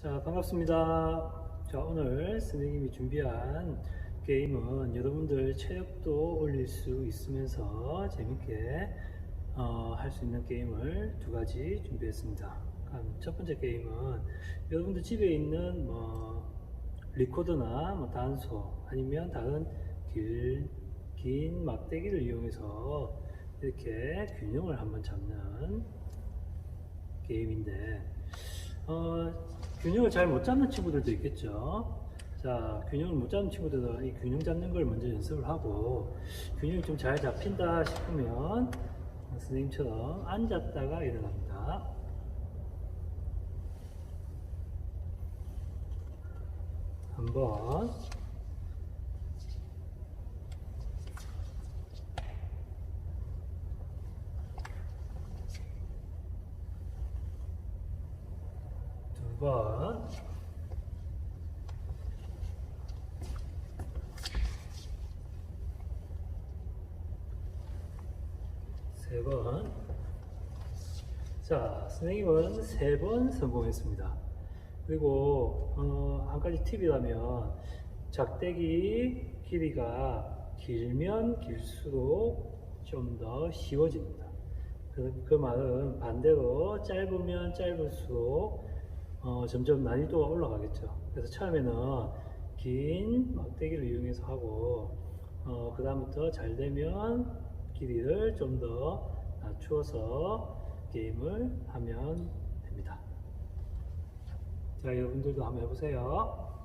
자, 반갑습니다. 자, 오늘 선생님이 준비한 게임은 여러분들 체력도 올릴 수 있으면서 재밌게 어, 할 수 있는 게임을 두 가지 준비했습니다. 첫 번째 게임은 여러분들 집에 있는 뭐 리코더나 뭐 단소 아니면 다른 길, 긴 막대기를 이용해서 이렇게 균형을 한번 잡는 게임인데 어, 균형을 잘 못 잡는 친구들도 있겠죠. 자, 균형을 못 잡는 친구들은 이 균형 잡는 걸 먼저 연습을 하고 균형이 좀 잘 잡힌다 싶으면 선생님처럼 앉았다가 일어납니다. 한번 두 번, 세 번. 자, 선생님은 세 번 성공했습니다. 그리고 어, 한 가지 팁이라면 작대기 길이가 길면 길수록 좀 더 쉬워집니다. 그, 그 말은 반대로 짧으면 짧을수록 어, 점점 난이도가 올라가겠죠. 그래서 처음에는 긴 막대기를 이용해서 하고 어, 그 다음부터 잘 되면 길이를 좀 더 낮추어서 게임을 하면 됩니다. 자, 여러분들도 한번 해보세요.